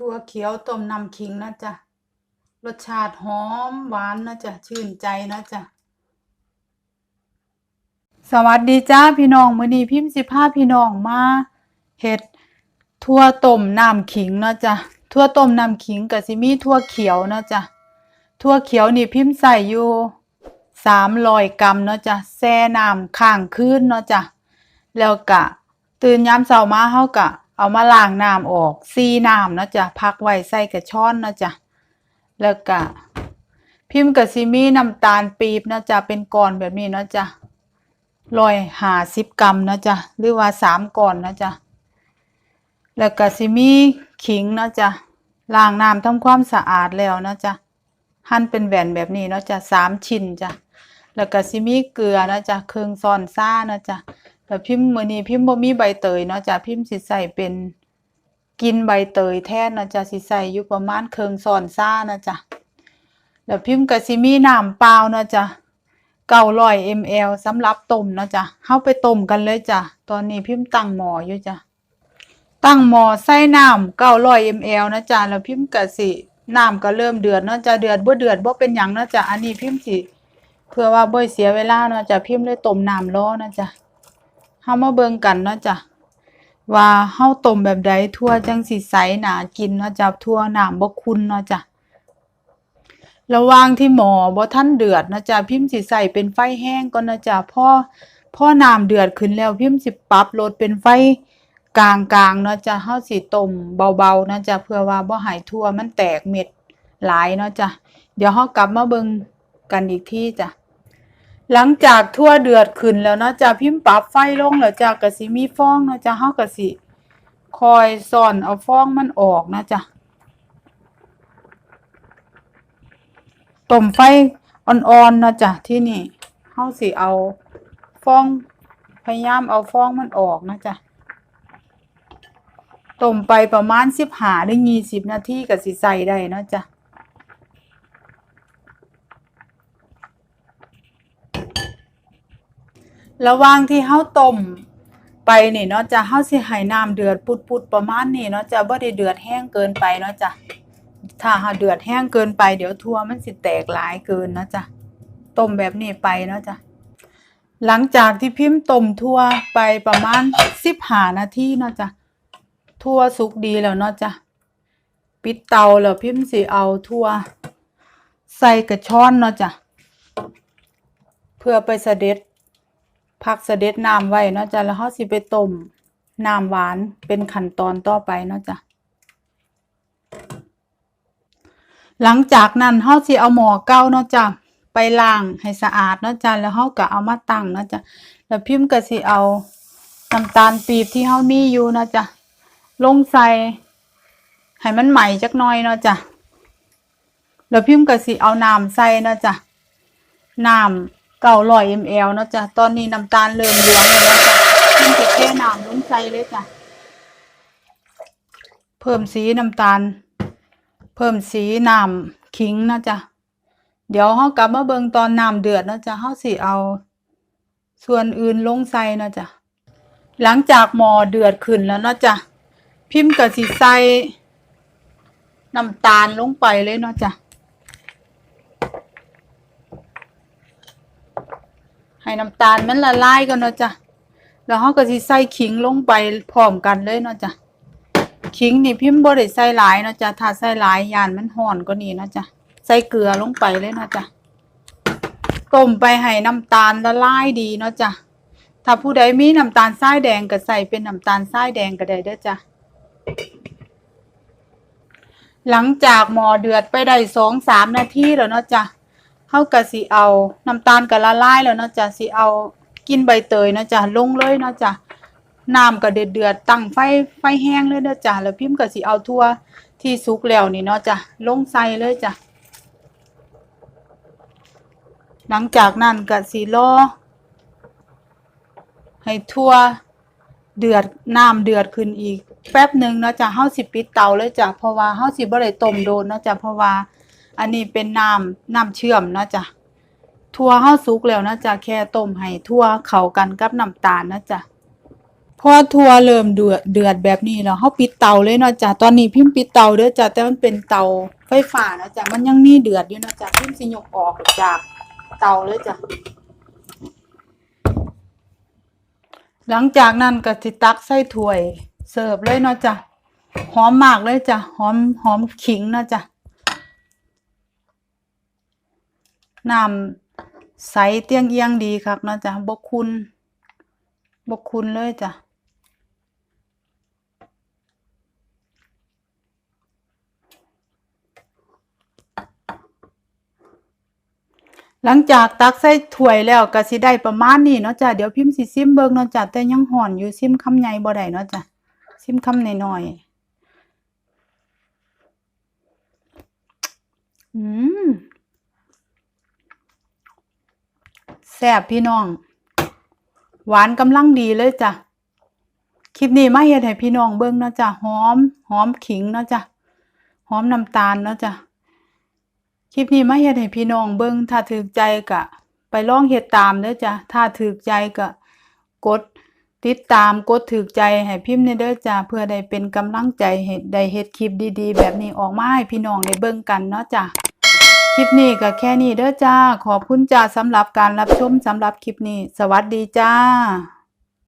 ถั่วเขียวต้มน้ำขิงนะจ๊ะ รสชาติหอมหวานนะจ๊ะ ชื่นใจนะจ๊ะ สวัสดีจ้าพี่น้องมื้อนี้พิมพ์สิพาพี่น้องมาเฮ็ดถั่วต้มน้ำขิงนะจ๊ะถั่วต้มน้ำขิงก็สิมีถั่วเขียวนะจ๊ะถั่วเขียวนี่พิมพ์ใส่อยู่300กรัมเนาะจ๊ะแช่น้ำข้างคืนเนาะจ๊ะแล้วก็ตื่นยามเช้ามาเฮาก็ เอามาล้างน้ำออกซีน้ำนะจ๊ะพักไว้ใส่กระชอนนะจ๊ะแล้วก็พิมพ์ก็สิมีน้ำตาลปี๊บนะจ๊ะเป็นก้อนแบบนี้นะจ๊ะร้อยหาสิบกรัมนะจ๊ะหรือว่าสามก่อนนะจ๊ะแล้วก็สิมีขิงนะจ๊ะล้างน้ำทำความสะอาดแล้วนะจ๊ะหั่นเป็นแผ่นแบบนี้เนาะจ๊ะสามชิ้นจ้ะแล้วก็สิมีเกลือนะจ๊ะเครื่องซอนซ่านะจ๊ะ แล้วพิมพ์มือนี้พิมพ์บ่มีใบเตยเนาะจ๊ะพิมพ์สิใส่เป็นกินใบเตยแทนนะจ๊ะสิใส่อยู่ประมาณเครื่องซ่อนซ่านะจ๊ะแล้วพิมพ์ก็สิมีน้ำเปล่านะจ๊ะเก้าร้อย ml สำหรับต้มเนาะจ๊ะเข้าไปต้มกันเลยจ้ะตอนนี้พิมพ์ตั้งหม้ออยู่จ้ะตั้งหม้อใส่น้ำเก้าร้อย ml นะจ๊ะแล้วพิมพ์ก็สิน้ำก็เริ่มเดือดเนาะจ๊ะเดือดบ่เดือดบ่เป็นหยังเนาะจ๊ะอันนี้พิมพ์สิเพื่อว่าบ่เสียเวลาเนาะจ๊ะพิมพ์เลยต้มน้ำรอนะจ๊ะ เฮามาเบิ่งกันเนาะจ๊ะว่าเฮาต้มแบบใดทั่วจังสิใสหนากินเนาะจ๊ะทั่วน้ำบ่ขุ่นเนาะจ๊ะระว่างที่หมอบ่ทันเดือดนะจ๊ะพิมพ์สิใส่เป็นไฟแห้งก่อนนะจ๊ะพอพอน้ำเดือดขึ้นแล้วพิมพ์สิปรับลดเป็นไฟกลางๆเนาะจ๊ะเฮาสิต้มเบาๆนะจ๊ะเพื่อว่าบ่ให้ทั่วมันแตกเม็ดหลายเนาะจ๊ะเดี๋ยวเฮากลับมาเบิ่งกันอีกที่จ้ะ หลังจากทั่วเดือดขึ้นแล้วเนาะจะพิมพ์ปรับไฟลงแล้วจ้ะก็สิมีฟองเนาะจะเฮาก็สิคอยซ่อนเอาฟองมันออกนะจ๊ะต้มไฟอ่อนๆนะจ้ะที่นี่เฮาสิเอาฟองพยายามเอาฟองมันออกนะจ้ะต้มไปประมาณ15ถึง20นาทีก็สิใส่ได้เนาะจ้ะ ระหว่างที่เฮาต้มไปนี่เนาะจ้ะเฮาสิให้น้ำเดือดปุดๆประมาณนี้เนาะจ้ะบ่ได้เดือดแห้งเกินไปเนาะจ้ะถ้าหาเดือดแห้งเกินไปเดี๋ยวทั่วมันสิแตกหลายเกินเนาะจ๊ะต้มแบบนี้ไปเนาะจ๊ะหลังจากที่พิมพ์ต้มทั่วไปประมาณสิบห้านาทีเนาะจ๊ะทั่วสุกดีแล้วเนาะจ๊ะปิดเตาแล้วพิมพ์สิเอาทั่วใส่กระชอนเนาะจ๊ะเพื่อไปเสด็จ พักเสด็จน้ำไว้เนาะจ๊ะแล้วเขาสิไปต้มน้ำหวานเป็นขั้นตอนต่อไปเนาะจ๊ะหลังจากนั้นเฮาสิเอาหม้อเก่าเนาะจ้ะไปล้างให้สะอาดเนาะจ้ะแล้วเฮาก็เอามาตั้งเนาะจ้ะแล้วพิมพ์ก็สิเอาน้ำตาลปี๊บที่เฮามีอยู่เนาะจ้ะลงใส่ให้มันใหม่จักหน่อยเนาะจ้ะแล้วพิมพ์ก็สิเอาน้ำใส่เนาะจ้ะน้ำ 900 ml เนะจ้ะตอนนี้น้ำตาลเริ่มเหลืองแล้วนะจ้ะพิมพ์จะเทน้ำลงใส่เลยจ้ะ เพิ่มสีน้ำตาล เพิ่มสีน้ำขิงนะจ๊ะ เดี๋ยวเฮากลับมาเบิ่งตอนน้ำเดือดนะจ๊ะเฮาสิเอา ส่วนอื่นลงใส่นะจ๊ะ หลังจากหม้อเดือดขึ้นแล้วนะจ๊ะ พิมพ์ก็สิใส่น้ำตาลลงไปเลยเนาะจ๊ะ ให้น้ำตาลมันละลายก่อนเนาะจ๊ะแล้วเฮาก็สิใส่ขิงลงไปพร้อมกันเลยเนาะจ๊ะขิงนี่พิมพ์บ่ได้ใส่หลายเนาะจ้ะถ้าใส่หลายยานมันห่อนกว่านี้เนาะจ้ะใส่เกลือลงไปเลยเนาะจ้ะต้มไปให้น้ำตาลละลายดีเนาะจ้ะถ้าผู้ใดมีน้ำตาลทรายแดงก็ใส่เป็นน้ำตาลทรายแดงก็ได้เด้อจ้ะหลังจากหม้อเดือดไปได้สองสามนาทีแล้วเนาะจ้ะ เฮาก็สิเอาน้ำตาลก็ละลายแล้วเนาะจ้ะสิเอากินใบเตยเนาะจ้ะลงเลยเนาะจ้ะน้ำก็เดือดเดือดตั้งไฟไฟแห้งเลยเด้อจ้ะแล้วพิมพ์ก็สิเอาทั่วที่สุกแล้วนี่เนาะจ้ะลงใส่เลยจ้ะหลังจากนั้นก็สิรอให้ทั่วเดือดน้ำเดือดขึ้นอีก แป๊บหนึ่งเนาะจ้ะเฮาสิปิดเตาเลยจ้ะเพราะว่าเฮาสิบ่ได้ต้มโดนเนาะจ้ะเพราะว่า อันนี้เป็นน้ำน้ำเชื่อมนะจ้ะทั่วเฮาสุกแล้วนะจ้ะแค่ต้มให้ทั่วเข้ากันกับน้ำตาลนะจ้ะพอทัวเริ่มเดือดเดือดแบบนี้แล้วเฮาปิดเตาเลยเนาะจ้ะตอนนี้พิมพ์ปิดเตาเด้อจ้ะแต่มันเป็นเตาไฟฟ้านะจ้ะมันยังมีเดือดอยู่นะจ้ะพิมพ์สิยกออกจากเตาเลยจ้ะหลังจากนั้นก็สิตักใส่ถ้วยเสิร์ฟเลยเนาะจ้ะหอมมากเลยจ้ะหอมหอมขิงเนาะจ้ะ น้ำใสเตียงเอียงดีคักเนาะจ้ะบ่คุณบกคุณเลยจ้ะหลังจากตักใส่ถ้วยแล้วก็สิได้ประมาณนี้เนาะจ้ะเดี๋ยวพิมพ์สิซิมเบิ่งเนาะจ้ะแต่ยังห่อนอยู่ซิมคำใหญ่บ่ได้เนาะจ้ะซิมคำน้อยๆอืม แซ่บพี่น้อง หวานกำลังดีเลยจ้ะ คลิปนี้มาเฮ็ดให้พี่น้องเบิ่งเนาะจ้ะหอม หอมขิงเนาะจ้ะหอมน้ำตาลเนาะจ้ะคลิปนี้มาเฮ็ดให้พี่น้องเบิ่งถ้าถูกใจก็ไปลองเฮ็ดตามเด้อจ้ะถ้าถูกใจก็กดติดตามกดถูกใจให้พิมพ์ในเด้อจ้ะเพื่อได้เป็นกำลังใจให้ได้เฮ็ดคลิปดีๆ แบบนี้ออกมาให้พี่น้องได้เบิ่งกันเนาะจ้ะ คลิปนี้ก็แค่นี้เด้อจ้า ขอบคุณจ้าสำหรับการรับชมสำหรับคลิปนี้ สวัสดีจ้า